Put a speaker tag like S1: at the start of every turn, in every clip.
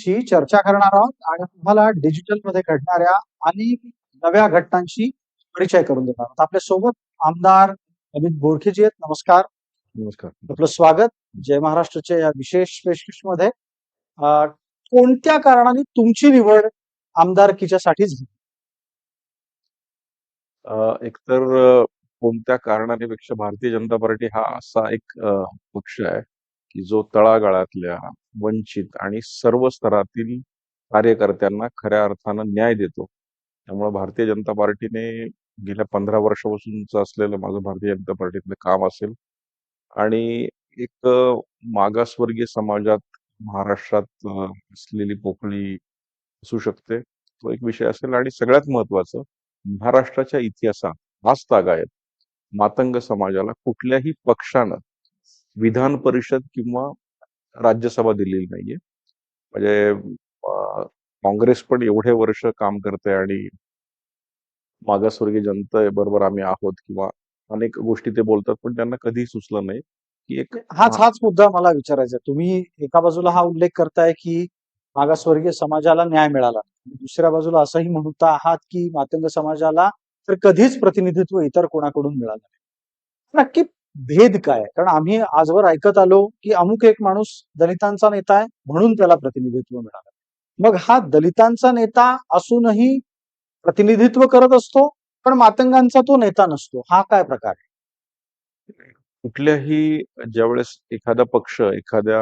S1: घडामोडींशी चर्चा करणार आहोत आणि तुम्हाला डिजिटलमध्ये घडणाऱ्या अनेक नव्या घटनांशी परिचय करून देणार आहोत. आपल्यासोबत आमदार अमित बोरखेजी आहेत. नमस्कार.
S2: नमस्कार.
S1: आपलं स्वागत. जय महाराष्ट्राच्या या विशेष पेशकशमध्ये अं, कोणत्या कारणाने तुमची निवड आमदारकीच्या साठी झाली
S2: एकतर कोणत्या कारणाने पेक्षा भारतीय जनता पार्टी हा असा एक पक्ष आहे की जो तळागाळातल्या वंचित आणि सर्व स्तरातील कार्यकर्त्यांना खऱ्या अर्थानं न्याय देतो. त्यामुळे भारतीय जनता पार्टीने गेल्या पंधरा वर्षापासूनच असलेलं माझं भारतीय जनता पार्टीतलं काम असेल आणि एक मागासवर्गीय समाजात महाराष्ट्रात असलेली पोकळी असू शकते. तो एक विषय असेल आणि सगळ्यात महत्वाचं महाराष्ट्राच्या इतिहासात आज तागायत मातंग समाजाला कुठल्याही पक्षानं विधान परिषद किंवा राज्यसभा दिलेली नाहीये. म्हणजे काँग्रेस पण एवढे वर्ष काम करते आणि मागासवर्गीय जनतेबरोबर आम्ही आहोत किंवा अनेक गोष्टी ते बोलतात पण त्यांना कधीही सुचलं नाही. की एक
S1: हाच हाच मुद्दा मला विचारायचा. तुम्ही एका बाजूला हा उल्लेख करताय की मागासवर्गीय समाजाला न्याय मिळाला दुसऱ्या बाजूला असंही म्हणता आहात की मातंग समाजाला तर कधीच प्रतिनिधित्व इतर कोणाकडून मिळालं नाही. नक्की भेद काय कारण आम्ही आजवर ऐकत आलो की अमुक एक माणूस दलितांचा नेता आहे म्हणून त्याला प्रतिनिधित्व मिळालं. मग हा दलितांचा नेता असूनही प्रतिनिधित्व करत असतो पण मातंगांचा तो नेता नसतो. हा काय प्रकार आहे?
S2: कुठल्याही ज्यावेळेस एखादा पक्ष एखाद्या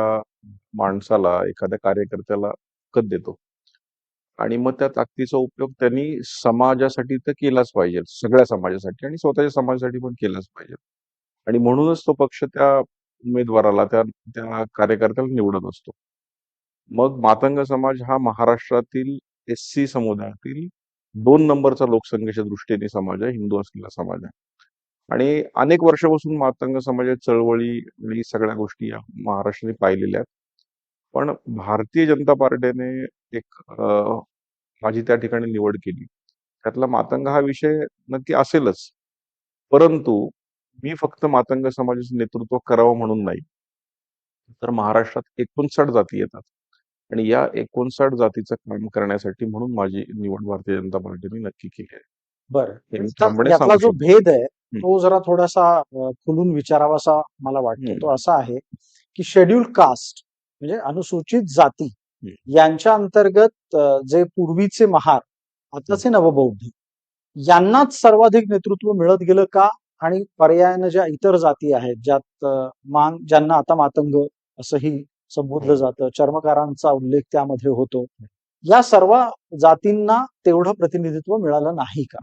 S2: माणसाला एखाद्या कार्यकर्त्याला ताकद देतो आणि मग त्या ताकदीचा उपयोग त्यांनी समाजासाठी तर केलाच पाहिजे सगळ्या समाजासाठी आणि स्वतःच्या समाजासाठी पण केलाच पाहिजे. आणि म्हणूनच तो पक्ष त्या उमेदवाराला त्या त्या कार्यकर्त्याला निवडत असतो. मग मातंग समाज हा महाराष्ट्रातील एस सी समुदायातील दोन नंबरचा लोकसंख्येच्या दृष्टीने समाज आहे हिंदू असलेला समाज आहे. आणि अनेक वर्षापासून मातंग समाजाच्या चळवळी आणि सगळ्या गोष्टी या महाराष्ट्राने पाहिलेल्या आहेत. पण भारतीय जनता पार्टीने एक माझी त्या ठिकाणी निवड केली. त्यातला मातंग हा विषय नक्की असेलच. परंतु मी फक्त मातंग समाजाचं नेतृत्व करावं म्हणून नाही. तर महाराष्ट्रात एकोणसाठ जाती येतात. आणि या एकोणसाठ जातीचं काम करण्यासाठी म्हणून माझी निवड भारतीय जनता पार्टीने नक्की केली आहे.
S1: बरं. जो. भेद आहे तो जरा थोडासा खुलून विचारावासा मला वाटतो. तो असा आहे की शेड्यूल कास्ट म्हणजे अनुसूचित जाती. यांच्या अंतर्गत जे पूर्वीचे महार आताचे नवबौद्ध यांनाच सर्वाधिक नेतृत्व मिळत गेलं का? आणि पर्यायानं ज्या इतर जाती आहेत ज्यात मान ज्यांना आता मातंग असंही संबोधलं जातं चर्मकारांचा उल्लेख त्यामध्ये होतो. या सर्व जातींना तेवढं प्रतिनिधित्व मिळालं नाही का?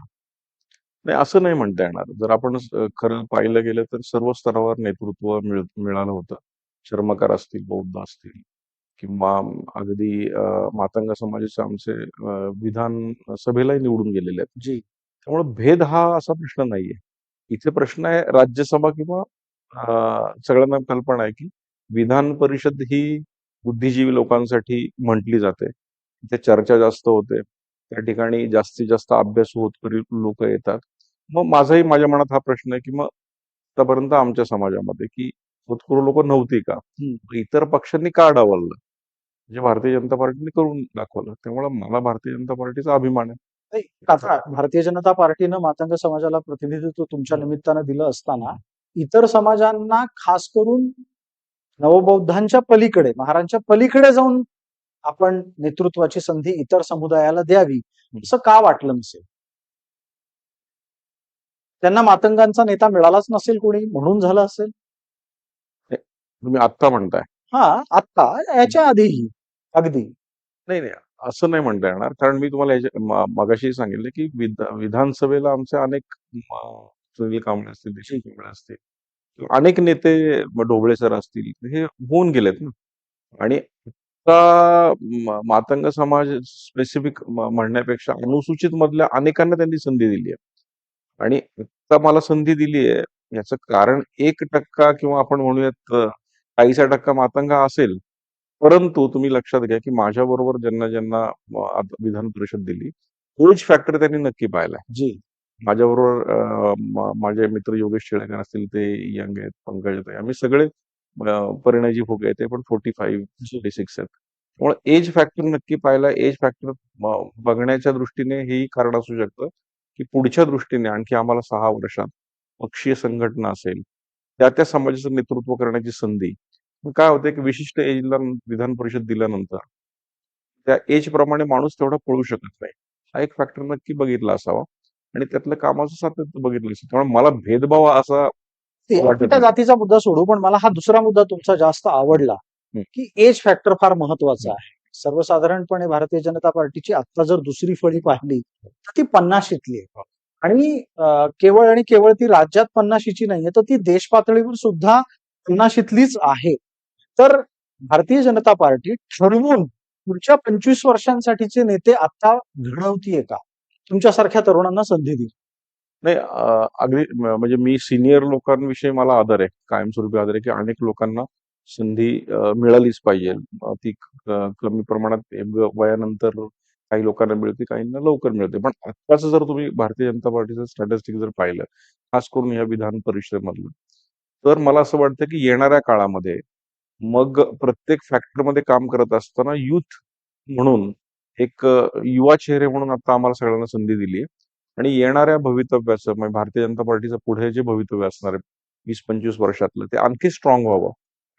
S2: नाही असं नाही म्हणता येणार. जर आपण खरं पाहिलं गेलं तर सर्व स्तरावर नेतृत्व मिळ मिळालं होतं. चर्मकार असतील बौद्ध असतील किंवा अगदी मातंग समाजाचे आमचे विधान सभेलाही निवडून गेलेले आहेत.
S1: जी.
S2: त्यामुळे भेद हा असा प्रश्न नाहीये. इथे प्रश्न आहे राज्यसभा किंवा सगळ्यांना कल्पना आहे की विधान परिषद ही बुद्धिजीवी लोकांसाठी म्हटली जाते. तिथे चर्चा जास्त होते. त्या ठिकाणी जास्तीत जास्त अभ्यास होत लोक येतात. मग माझाही माझ्या मनात हा प्रश्न आहे की मग आतापर्यंत आमच्या समाजामध्ये की होतकरू लोक नव्हती का? इतर पक्षांनी का डावललं? जे भारतीय जनता पार्टीने करून दाखवलं. त्यामुळे मला भारतीय जनता पार्टीचा अभिमान आहे.
S1: नाही, आता भारतीय जनता पार्टीनं मातंग समाजाला प्रतिनिधित्व तुमच्या निमित्तानं दिलं असताना इतर समाजांना खास करून नवबौद्धांच्या पलीकडे महारांच्या पलीकडे जाऊन आपण नेतृत्वाची संधी इतर समुदायाला द्यावी असं का वाटलं नसेल? त्यांना मातंगांचा नेता मिळालाच नसेल कोणी म्हणून झालं असेल?
S2: तुम्ही आत्ता म्हणताय.
S1: हा आत्ता याच्या आधीही अगदी.
S2: नाही नाही असं नाही म्हणता येणार. कारण मी तुम्हाला याच्या- म- मगाशी सांगितलं की विध- विधानसभेला आमचे अनेक म, सुनील कांबळे असतील देशमुख कांबळे असतील अनेक नेते ढोबळे सर असतील हे होऊन गेलेत ना. आणि आता म- मातंग समाज स्पेसिफिक म्हणण्यापेक्षा अनुसूचित मधल्या अनेकांना त्यांनी संधी दिली आहे. आणि आता मला संधी दिली आहे याचं कारण एक टक्का किंवा आपण म्हणूयात अ, काहीसा टक्का मातंग हा असेल परंतु तुम्ही लक्षात घ्या की माझ्या बरोबर ज्यांना ज्यांना विधान परिषद दिली एज फॅक्टर त्यांनी नक्की पाहिलाय.
S1: जी.
S2: माझ्याबरोबर माझे मित्र योगेश शेळकर असतील ते यंग आहेत पंकज आहेत आम्ही सगळे परिणयजी फुगे आहेत ते पण फोर्टी फाईव्ह फोर्टी सिक्स आहेत. त्यामुळे एज फॅक्टर नक्की पाहिला एज फॅक्टर बघण्याच्या दृष्टीने हेही कारण असू शकतं की पुढच्या दृष्टीने आणखी आम्हाला सहा वर्षात पक्षीय संघटना असेल त्या त्या समाजाचं नेतृत्व करण्याची संधी मग काय होतं की विशिष्ट एजला विधान परिषद दिल्यानंतर त्या एज प्रमाणे माणूस तेवढा पळू शकत नाही. हा एक फॅक्टर नक्की बघितला असावा आणि त्यातलं कामाचं सातत्य बघितलं असेल. त्यामुळे मला भेदभाव असा
S1: ते
S2: वाटत
S1: एकट्या
S2: नाही.
S1: जातीचा मुद्दा सोडू पण मला हा दुसरा मुद्दा तुमचा जास्त आवडला. की एज फॅक्टर फार महत्त्वाचा आहे. सर्वसाधारणपणे भारतीय जनता पार्टीची आता जर दुसरी फळी पाहिली तर ती पन्नाशीतली आहे. आणि केवळ आणि केवळ ती राज्यात पन्नाशीची नाहीये तर ती देश पातळीवर सुद्धा पन्नाशीतलीच आहे. तर भारतीय जनता पार्टी ठरवून पुढच्या पंचवीस वर्षांसाठीचे नेते आता घडवतीये का? तुमच्यासारख्या तरुणांना संधी दिली
S2: नाही अगदी म्हणजे मी सिनियर लोकांविषयी मला आदर आहे कायमस्वरूपी आदर आहे की अनेक लोकांना संधी मिळालीच पाहिजे. ती कमी प्रमाणात वयानंतर काही लोकांना मिळते काहींना लवकर मिळते. पण आत्ताच जर तुम्ही भारतीय जनता पार्टीचं स्टॅटिस्टिक जर पाहिलं खास करून या विधान परिषदेमधलं तर मला असं वाटतं की येणाऱ्या काळामध्ये मग प्रत्येक फॅक्टरमध्ये काम करत असताना युथ म्हणून एक युवा चेहरे म्हणून आता आम्हाला सगळ्यांना संधी दिली आहे आणि येणाऱ्या भवितव्याचं म्हणजे भारतीय जनता पार्टीचं पुढे जे भवितव्य असणार आहे वीस पंचवीस वर्षातलं ते आणखी स्ट्रॉंग व्हावं.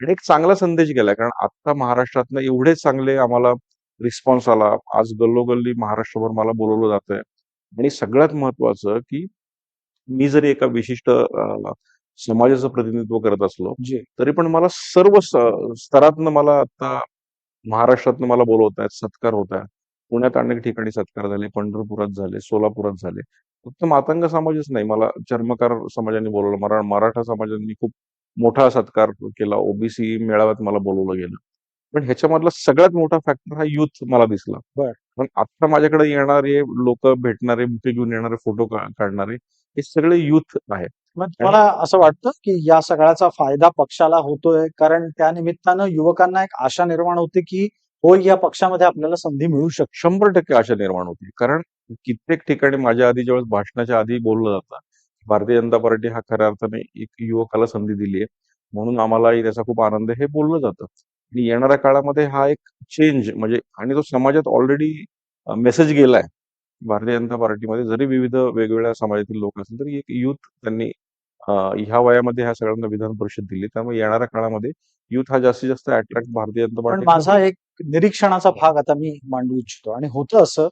S2: आणि एक चांगला संदेश गेलाय कारण आता महाराष्ट्रातनं एवढे चांगले आम्हाला रिस्पॉन्स आला. आज गल्लोगल्ली महाराष्ट्रभर मला बोलवलं जात आहे आणि सगळ्यात महत्वाचं की मी जरी एका विशिष्ट समाजाचं प्रतिनिधित्व करत असलो तरी पण मला सर्व स्तरातनं मला आता महाराष्ट्रातनं मला बोलवत आहेत सत्कार होत आहेत. पुण्यात अनेक ठिकाणी सत्कार झाले पंढरपुरात झाले सोलापुरात झाले. फक्त मातंग समाजच नाही मला चर्मकार समाजाने बोलवलं मरा मराठा समाजाने खूप मोठा सत्कार केला ओबीसी मेळाव्यात मला बोलवलं गेलं. पण ह्याच्यामधला सगळ्यात मोठा फॅक्टर हा युथ मला दिसला. पण आता माझ्याकडे येणारे लोक भेटणारे बुके घेऊन येणारे फोटो काढणारे हे सगळे युथ आहेत.
S1: मग तुम्हाला असं वाटतं की या सगळ्याचा फायदा पक्षाला होतोय? कारण त्या निमित्तानं युवकांना एक आशा निर्माण होते की होय या पक्षामध्ये आपल्याला संधी मिळू शकते.
S2: शंभर टक्के आशा निर्माण होती. कारण कित्येक ठिकाणी माझ्या आधी ज्यावेळेस भाषणाच्या आधी बोललं जातं भारतीय जनता पार्टी हा खऱ्या अर्थाने एक युवकाला संधी दिली आहे म्हणून आम्हालाही त्याचा खूप आनंद आहे हे बोललं जातं. आणि येणाऱ्या काळामध्ये हा एक चेंज म्हणजे आणि तो समाजात ऑलरेडी मेसेज गेलाय. भारतीय जनता पार्टीमध्ये जरी विविध वेगवेगळ्या समाजातील लोक असतील तरी एक युथ त्यांनी ह्या वयामध्ये ह्या सगळ्यांना विधान परिषद दिली त्यामुळे येणाऱ्या काळामध्ये युथ हा जास्तीत जास्त अट्रॅक्ट भारतीय जनता पार्टी
S1: माझा एक निरीक्षणाचा भाग आता मी मांडू इच्छितो आणि होतं असं.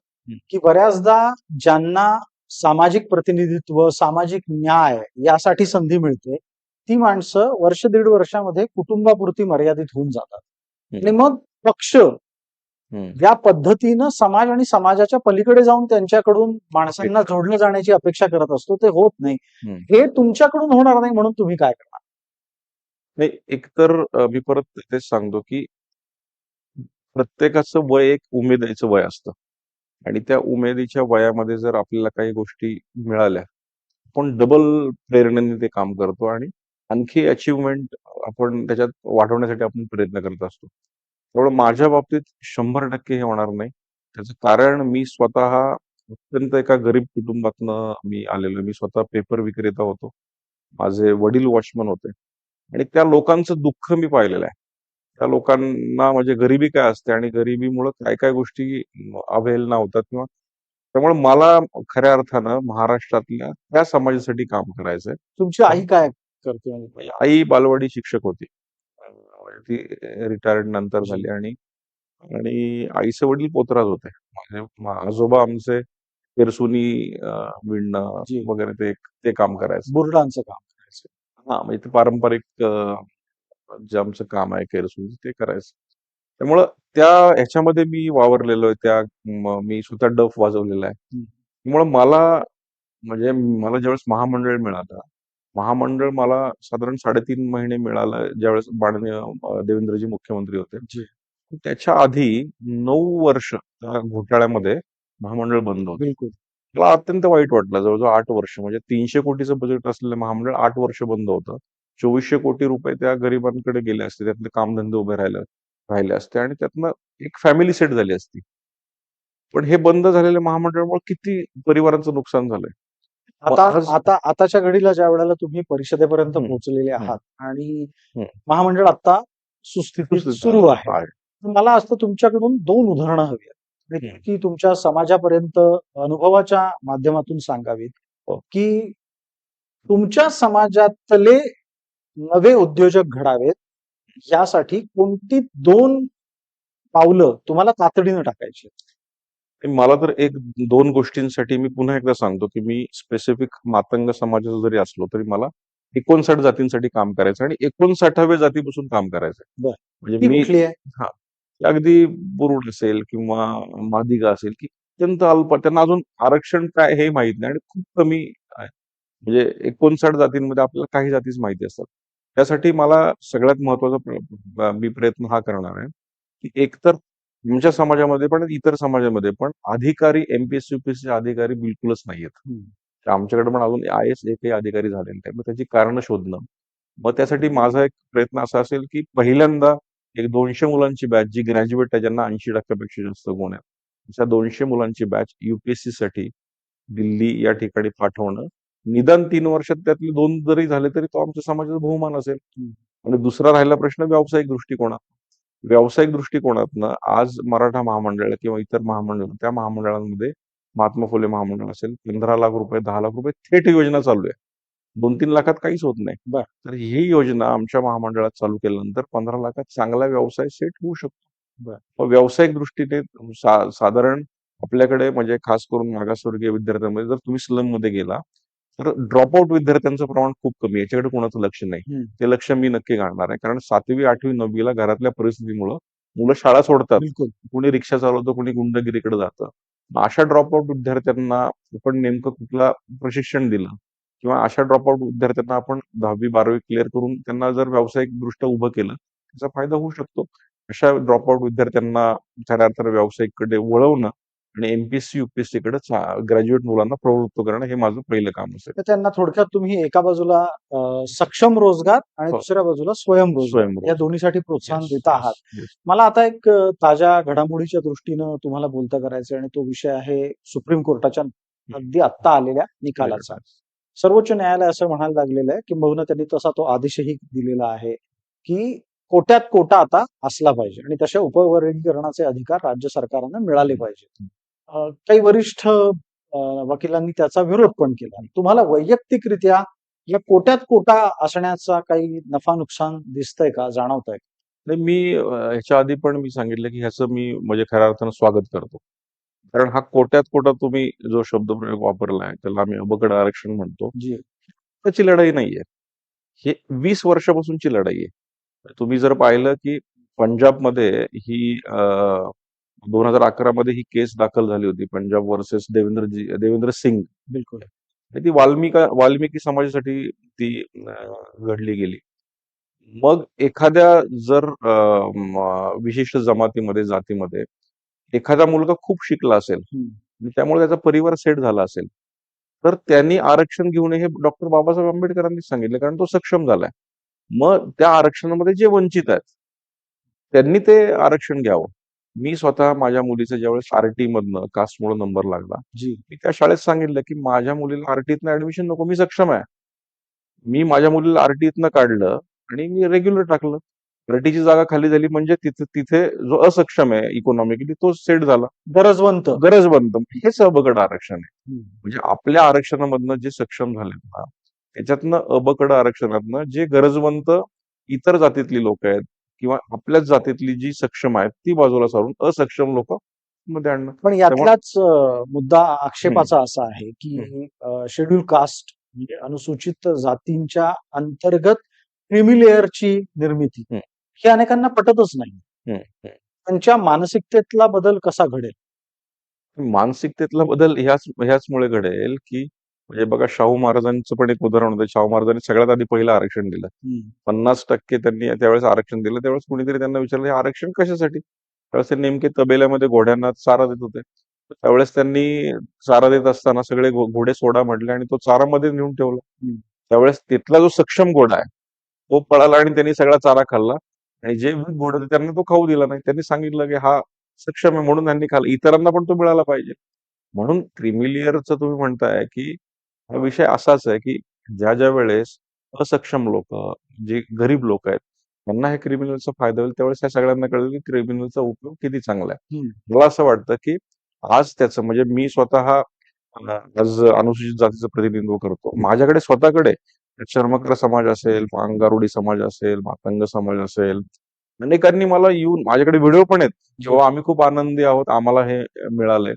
S1: की बऱ्याचदा ज्यांना सामाजिक प्रतिनिधित्व सामाजिक न्याय यासाठी संधी मिळते ती माणसं वर्ष दीड वर्षामध्ये कुटुंबापुरती मर्यादित होऊन जातात. आणि मग पक्ष. या पद्धतीनं समाज आणि समाजाच्या पलीकडे जाऊन त्यांच्याकडून माणसांना जोडलं जाण्याची अपेक्षा करत असतो ते होत नाही.
S2: हं.
S1: तुमच्याकडून होणार नाही म्हणून तुम्ही काय करणार?
S2: नाही एकतर मी परत तेच सांगतो की प्रत्येकाचं वय एक उमेदीचं वय असतं. आणि त्या उमेदीच्या वयामध्ये जर आपल्याला काही गोष्टी मिळाल्या आपण डबल प्रेरणेने ते काम करतो आणि आणखी अचिव्हमेंट आपण त्याच्यात वाढवण्यासाठी आपण प्रयत्न करत असतो. त्यामुळे माझ्या बाबतीत शंभर टक्के हे होणार नाही. त्याचं कारण मी स्वतः अत्यंत एका गरीब कुटुंबातनं मी आलेलो मी स्वतः पेपर विक्रेता होतो. माझे वडील वॉचमन होते. आणि त्या लोकांचं दुःख मी पाहिलेलं आहे. त्या लोकांना म्हणजे गरिबी काय असते आणि गरिबीमुळे काय काय गोष्टी अवेलना होतात किंवा त्यामुळे मला खऱ्या अर्थानं महाराष्ट्रातल्या त्या समाजासाठी काम करायचंय.
S1: तुमची आई काय करते म्हणजे?
S2: आई बालवाडी शिक्षक होती. ती रिटायर्ड नंतर झाली आणि आणि आईचे वडील पोतराज होते. माझे मा- आजोबा आमचे पेरसुनी विणणं. वगैरे ते ते काम करायचं.
S1: बुरडांचं काम करायचं.
S2: हा म्हणजे ते पारंपरिक जे आमचं काम आहे केरसूचं ते करायचं. त्यामुळं त्या ह्याच्यामध्ये मी वावरलेलो आहे. त्या म- स्वतः डफ वाजवलेला आहे. त्यामुळं मला म्हणजे मला ज्यावेळेस महामंडळ मिळालं महामंडळ मला साधारण साडेतीन महिने मिळालं ज्यावेळेस माननीय देवेंद्रजी मुख्यमंत्री होते.
S1: जी.
S2: त्याच्या आधी नऊ वर्ष त्या घोटाळ्यामध्ये महामंडळ बंद होतं.
S1: बिलकुल.
S2: मला अत्यंत वाईट वाटलं. जवळजवळ आठ वर्ष म्हणजे तीनशे कोटीचं बजेट असलेलं महामंडळ आठ वर्ष बंद होतं. चोवीसशे कोटी रुपये त्या गरिबांकडे गेले असते. त्यातले कामधंदे उभे राहिले राहिले असते आणि त्यातनं एक फॅमिली सेट झाली असती. पण हे बंद झालेल्या महामंडळामुळे किती परिवारांचं नुकसान झालंय?
S1: आता आता आताच्या घडीला ज्या वेळेला तुम्ही परिषदेपर्यंत. पोहोचलेले. आहात आणि. महामंडळ आता सुस्थितीत
S2: सुस्थितीत
S1: सुरू आहे. मला असतं तुमच्याकडून दोन उदाहरणं हवी आहेत
S2: हम्म.
S1: की तुमच्या समाजापर्यंत अनुभवाच्या माध्यमातून सांगावीत
S2: हो.
S1: की तुमच्या समाजातले नवे उद्योजक घडावेत यासाठी कोणती दोन पावलं तुम्हाला तातडीनं टाकायची आहेत?
S2: मला तर एक दोन गोष्टींसाठी मी पुन्हा एकदा सांगतो की मी स्पेसिफिक मातंग समाजाचा जरी असलो तरी मला एकोणसाठ जातींसाठी काम करायचं आणि एकोणसाठाव्या जातीपासून काम करायचं. म्हणजे मी
S1: आहे?
S2: अगदी बुरुड असेल किंवा मादिगा असेल की अत्यंत अल्प त्यांना अजून आरक्षण काय हे माहीत नाही आणि खूप कमी आहे. म्हणजे एकोणसाठ जातींमध्ये आपल्याला काही जातीच माहिती असतात. त्यासाठी मला सगळ्यात महत्त्वाचा मी प्रयत्न हा करणार आहे की एकतर तुमच्या समाजामध्ये पण इतर समाजामध्ये पण अधिकारी एमपीएससी युपीएससी अधिकारी बिलकुलच नाहीयेत. आमच्याकडे पण अजून आय एस एकही अधिकारी झालेले नाही मग त्याची कारण शोधणं. मग त्यासाठी माझा एक प्रयत्न असा असेल की पहिल्यांदा एक दोनशे मुलांची बॅच जी ग्रॅज्युएट आहे ज्यांना ऐंशी टक्क्यापेक्षा जास्त गुण आहेत. अशा दोनशे मुलांची बॅच युपीएससी साठी दिल्ली या ठिकाणी पाठवणं. निदान तीन वर्षात त्यातले दोन जरी झाले तरी तो आमच्या समाजाचा बहुमान असेल. आणि दुसरा राहिला प्रश्न व्यावसायिक दृष्टिकोनात. व्यावसायिक दृष्टिकोनातनं आज मराठा महामंडळ किंवा इतर महामंडळ त्या महामंडळांमध्ये महात्मा फुले महामंडळ असेल पंधरा लाख रुपये दहा लाख रुपये थेट योजना चालू आहे. दोन तीन लाखात काहीच होत नाही.
S1: बर.
S2: तर ही योजना आमच्या महामंडळात चालू केल्यानंतर पंधरा लाखात चांगला व्यवसाय सेट होऊ शकतो. व्यावसायिक दृष्टीने सा- साधारण आपल्याकडे म्हणजे खास करून मागासवर्गीय विद्यार्थ्यांमध्ये जर तुम्ही स्लममध्ये गेला तर ड्रॉपआउट विद्यार्थ्यांचं प्रमाण खूप कमी याच्याकडे कोणाचं लक्ष नाही. ते लक्ष मी नक्की घालणार आहे. कारण सातवी आठवी नववीला घरातल्या परिस्थितीमुळं मुलं शाळा सोडतात. कुणी रिक्षा चालवतं कुणी गुंडगिरीकडे जातं. अशा ड्रॉपआउट विद्यार्थ्यांना आपण नेमकं कुठला प्रशिक्षण दिलं? किंवा अशा ड्रॉपआउट विद्यार्थ्यांना आपण दहावी बारावी क्लिअर करून त्यांना जर व्यावसायिक दृष्ट्या उभं केलं त्याचा फायदा होऊ शकतो. अशा ड्रॉपआउट विद्यार्थ्यांना खऱ्या अर्थानं व्यावसायिककडे वळवणं आणि एमपीएससी युपीएससी कडे ग्रॅज्युएट मुलांना प्रवृत्त करणं हे माझं पहिलं काम असेल.
S1: तर त्यांना थोडक्यात तुम्ही एका बाजूला अं, सक्षम रोजगार आणि
S2: हो.
S1: दुसऱ्या बाजूला स्वयंरोजगार
S2: स्वयंरोजगार.
S1: या दोन्हीसाठी प्रोत्साहन
S2: Yes,
S1: देत आहात.
S2: yes.
S1: मला आता एक अ, ताज्या घडामोडीच्या दृष्टीनं तुम्हाला बोलतं करायचं आणि तो विषय आहे सुप्रीम कोर्टाच्या अगदी आत्ता आलेल्या निकालाचा. सर्वोच्च न्यायालय असं म्हणायला लागलेलं आहे किंबहुना त्यांनी तसा तो आदेशही दिलेला आहे की कोट्यात कोटा आता असला पाहिजे आणि तशा उपवर्गीकरणाचे अधिकार राज्य सरकारांना मिळाले पाहिजे अ, काही वरिष्ठ अ, वकिलांनी त्याचा विरोध पण केला. तुम्हाला वैयक्तिकरित्या या कोट्यात कोटा असण्याचा काही नफा नुकसान दिसतंय का? जाणवतंय
S2: नाही मी अ, ह्याच्या आधी पण मी सांगितलं की ह्याचं मी म्हणजे खऱ्या अर्थानं स्वागत करतो. कारण हा कोट्यात कोटा तुम्ही जो शब्दप्रयोग वापरलाय त्याला आम्ही अबकड आरक्षण म्हणतो.
S1: जी.
S2: त्याची लढाई नाहीये. हे वीस वर्षापासूनची लढाई आहे. तुम्ही जर पाहिलं की पंजाबमध्ये ही दोन हजार अकरा मध्ये ही केस दाखल झाली होती पंजाब वर्सेस देवेंद्रजी देवेंद्र सिंग.
S1: बिलकुल.
S2: आणि ती वाल्मिका वाल्मिकी समाजासाठी ती अं, घडली गेली. मग एखाद्या जर अं, म, विशिष्ट जमातीमध्ये जातीमध्ये एखादा मुलगा खूप शिकला असेल
S1: हम्म.
S2: आणि त्यामुळे त्याचा परिवार सेट झाला असेल तर त्यांनी आरक्षण घेऊ नये हे डॉक्टर बाबासाहेब आंबेडकरांनी सांगितलं कारण तो सक्षम झालाय. मग त्या आरक्षणामध्ये जे वंचित आहेत त्यांनी ते आरक्षण घ्यावं. मी स्वतः माझ्या मुलीचं ज्यावेळेस आरटी मधनं कास्टमुळे नंबर लागला
S1: जी.
S2: मी त्या शाळेत सांगितलं की माझ्या मुलीला आरटीतनं ऍडमिशन नको मी सक्षम आहे. मी माझ्या मुलीला आरटीतनं काढलं आणि मी रेग्युलर टाकलं. आरटीची जागा खाली झाली म्हणजे तिथे तिथे जो असक्षम आहे इकॉनॉमिकली तो सेट झाला.
S1: गरजवंत.
S2: गरज बनतं हेच अबकड आरक्षण आहे. म्हणजे आपल्या आरक्षणामधनं जे सक्षम झालेत ना त्याच्यातनं अबकड आरक्षणातनं जे गरजवंत इतर जातीतली लोक आहेत किंवा आपल्याच जातीतली जी सक्षम आहेत ती बाजूला सारून असक्षम लोक मध्ये आणणं.
S1: पण यातलाच मुद्दा आक्षेपाचा असा आहे की शेड्यूल कास्ट म्हणजे अनुसूचित जातींच्या अंतर्गत क्रिमी लेअरची निर्मिती. हे अनेकांना पटतच नाही. त्यांच्या मानसिकतेतला बदल कसा घडेल?
S2: मानसिकतेतला बदल ह्याच ह्याचमुळे घडेल की म्हणजे बघा शाहू महाराजांचं पण एक उदाहरण होतं. शाहू महाराजांनी सगळ्यात आधी पहिलं आरक्षण दिलं. पन्नास टक्के त्यांनी त्यावेळेस आरक्षण दिलं. त्यावेळेस कुणीतरी त्यांना विचारलं हे आरक्षण कशासाठी? त्यावेळेस ते नेमके तबेल्यामध्ये घोड्यांना चारा देत होते. त्यावेळेस त्यांनी चारा देत असताना सगळे घोडे सोडा म्हटले आणि तो चारा मध्ये नेऊन ठेवला. त्यावेळेस तिथला जो सक्षम घोडा आहे तो पळाला आणि त्यांनी सगळा चारा खाल्ला. आणि जे घोडे होते त्यांना तो खाऊ दिला नाही. त्यांनी सांगितलं की हा सक्षम आहे म्हणून त्यांनी खाल्ला. इतरांना पण तो मिळाला पाहिजे. म्हणून क्रिमिलियरचं तुम्ही म्हणताय की हा विषय असाच आहे की ज्या ज्या वेळेस असक्षम लोक जे गरीब लोक आहेत त्यांना हे क्रिमिनलचा फायदा होईल त्यावेळेस ह्या सगळ्यांना कळेल की क्रिमिनलचा उपयोग किती चांगला आहे.
S1: हम्म.
S2: मला असं वाटतं की आज त्याचं म्हणजे मी स्वतः अं, आज अनुसूचित जातीचं प्रतिनिधित्व करतो. माझ्याकडे स्वतःकडे चर्मकार समाज असेल अंगारुडी समाज असेल मातंग समाज असेल अनेकांनी मला येऊन माझ्याकडे व्हिडिओ पण आहेत जेव्हा आम्ही खूप आनंदी आहोत आम्हाला हे मिळालंय.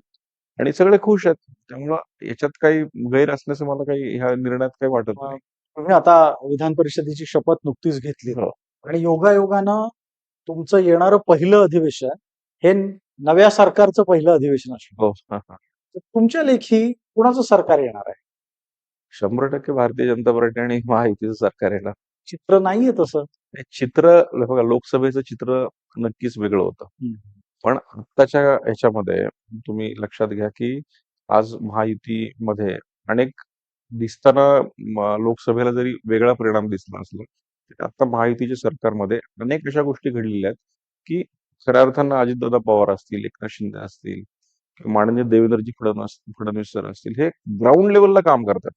S2: आणि सगळे खुश आहेत. त्यामुळं याच्यात काही गैर असण्याचं मला काही ह्या निर्णयात काही वाटत
S1: अं,
S2: नाही.
S1: तुम्ही आता विधान परिषदेची शपथ नुकतीच घेतली.
S2: हो.
S1: आणि योगायोगानं तुमचं येणारं पहिलं अधिवेशन हे नव्या सरकारचं पहिलं अधिवेशन असणार.
S2: हो हा, हा.
S1: तर तुमच्या लेखी कुणाचं सरकार येणार आहे?
S2: शंभर टक्के भारतीय जनता पार्टी आणि महायुतीचं सरकार ना
S1: चित्र नाहीये तसं.
S2: हे चित्र बघा लोकसभेचं चित्र नक्कीच वेगळं होतं. पण आत्ताच्या ह्याच्यामध्ये तुम्ही लक्षात घ्या की आज महायुतीमध्ये अनेक दिसताना म- लोकसभेला जरी वेगळा परिणाम दिसला असला तरी आता महायुतीच्या सरकारमध्ये अनेक अशा गोष्टी घडलेल्या आहेत की खऱ्या अर्थानं अजितदादा पवार असतील एकनाथ शिंदे असतील माननीय देवेंद्रजी फडणवीस फडणवीस सर असतील हे ग्राउंड लेवलला काम करतात.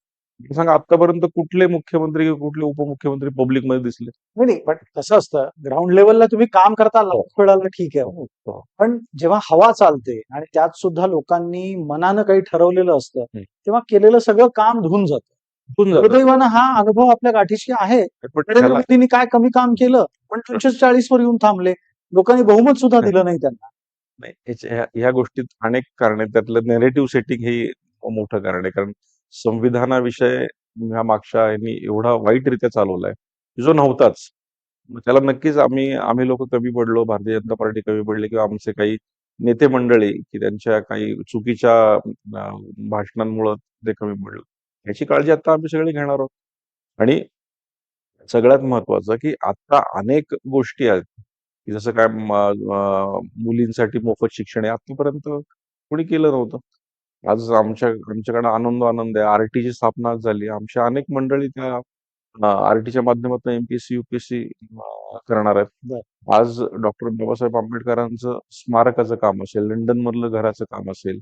S2: सांगा आतापर्यंत कुठले मुख्यमंत्री किंवा कुठले उपमुख्यमंत्री पब्लिकमध्ये दिसले?
S1: नाही नाही पण कसं असतं ग्राउंड लेवलला तुम्ही काम करता लाच वेळाला ठीक आहे.
S2: हो.
S1: पण जेव्हा हवा चालते आणि त्यात सुद्धा लोकांनी मनानं काही ठरवलेलं असतं. तेव्हा केलेलं सगळं काम धुवून जातं. दुर्दैवानं हा अनुभव आपल्या गाठीशी आहे. मोदींनी काय कमी काम केलं पण दोनशे चाळीस वर येऊन थांबले. लोकांनी बहुमत सुद्धा दिलं नाही त्यांना.
S2: ह्या गोष्टीत अनेक कारण आहेत. त्यातलं नेरेटिव्ह सेटिंग हे मोठं कारण आहे. कारण संविधानाविषय ह्या मागच्या यांनी एवढा वाईटरित्या चालवलाय जो नव्हताच. त्याला नक्कीच आम्ही आम्ही लोक कमी पडलो भारतीय जनता पार्टी कमी पडली किंवा आमचे काही नेते मंडळी की त्यांच्या काही चुकीच्या भाषणांमुळं ते कमी पडलं. याची काळजी आता आम्ही सगळे घेणार आहोत. आणि सगळ्यात महत्वाचं की आता अनेक गोष्टी आहेत. की जसं काय मुलींसाठी मोफत शिक्षण आहे आतापर्यंत कोणी केलं नव्हतं. आज आमच्या आमच्याकडे आनंद आनंद आहे. आरटीची स्थापना झाली. आमच्या अनेक मंडळी त्या आरटीच्या माध्यमातून एमपीएससी युपीएससी करणार आहेत. आज डॉक्टर बाबासाहेब आंबेडकरांचं स्मारकाचं काम असेल लंडन मधलं घराचं काम असेल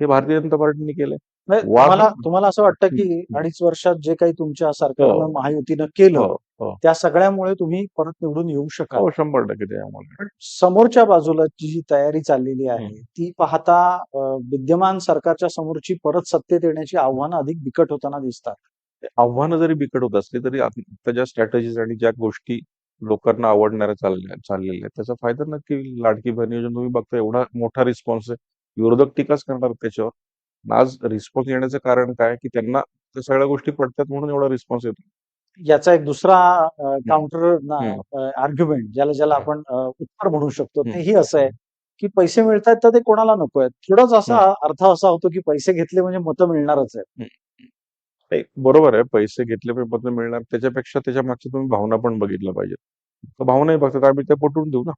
S2: हे भारतीय जनता पार्टीने केलंय. वाद-
S1: तुम्हाला तुम्हाला असं वाटतं की. अडीच वर्षात जे काही तुमच्या सरकारनं
S2: हो.
S1: महायुतीनं केलं
S2: हो, हो.
S1: त्या सगळ्यामुळे तुम्ही परत निवडून येऊ शकाल
S2: हो शंभर टक्के
S1: पण समोरच्या बाजूला जी तयारी चाललेली आहे. ती पाहता अं, विद्यमान सरकारच्या समोरची परत सत्तेत येण्याची आव्हानं अधिक बिकट होताना दिसतात
S2: आव्हानं जरी बिकट होत असली तरी आत- आता ज्या स्ट्रॅटेजीज आणि ज्या गोष्टी लोकांना आवडणाऱ्या चालल्या चाललेल्या आहेत त्याचा फायदा नक्की होईल. लाडकी बहीण योजना तुम्ही बघता एवढा मोठा रिस्पॉन्स आहे विरोधक टीकाच करणार त्याच्यावर आज रिस्पॉन्स येण्याचं कारण काय? की त्यांना त्या सगळ्या गोष्टी पडतात म्हणून एवढा रिस्पॉन्स येतो.
S1: याचा एक दुसरा काउंटर. आर्ग्युमेंट ज्याला ज्याला आपण उत्तर म्हणू शकतो
S2: हम्म.
S1: तेही असं आहे की पैसे मिळतात तर ते कोणाला नको आहेत. थोडाच असा अर्थ असा होतो की पैसे घेतले म्हणजे मतं मिळणारच आहेत.
S2: बरोबर आहे. पैसे घेतले पाहिजे पत्र मिळणार. त्याच्यापेक्षा त्याच्या मागच्या तुम्ही भावना पण बघितल्या पाहिजेत. तर भावनाही बघतात आम्ही त्या पटवून देऊ ना.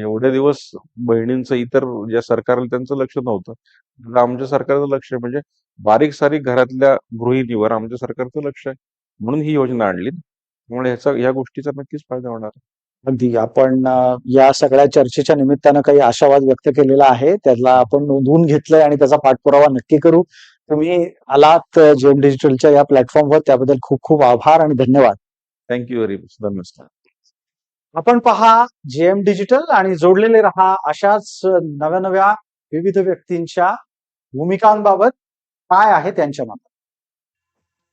S2: एवढे दिवस बहिणींचं इतर ज्या सरकारला त्यांचं लक्ष नव्हतं. आता आमच्या सरकारचं लक्ष आहे म्हणजे बारीक सारीक घरातल्या गृहिणीवर आमच्या सरकारचं लक्ष आहे. म्हणून ही योजना आणली ना. त्यामुळे ह्याचा ह्या गोष्टीचा नक्कीच फायदा होणार.
S1: अगदी. आपण या सगळ्या चर्चेच्या निमित्तानं काही आशावाद व्यक्त केलेला आहे. त्याला आपण नोंदवून घेतलंय आणि त्याचा पाठपुरावा नक्की करू. तुम्ही आलात जेम डिजिटलच्या या प्लॅटफॉर्मवर. त्याबद्दल खूप खूप आभार आणि धन्यवाद.
S2: थँक्यू व्हेरी मच धन्यवाद.
S1: आपण पहा जेएम डिजिटल आणि जोडलेले रहा अशाच नव्या नव्या विविध व्यक्तींच्या भूमिकांबाबत काय आहे त्यांच्या मनात?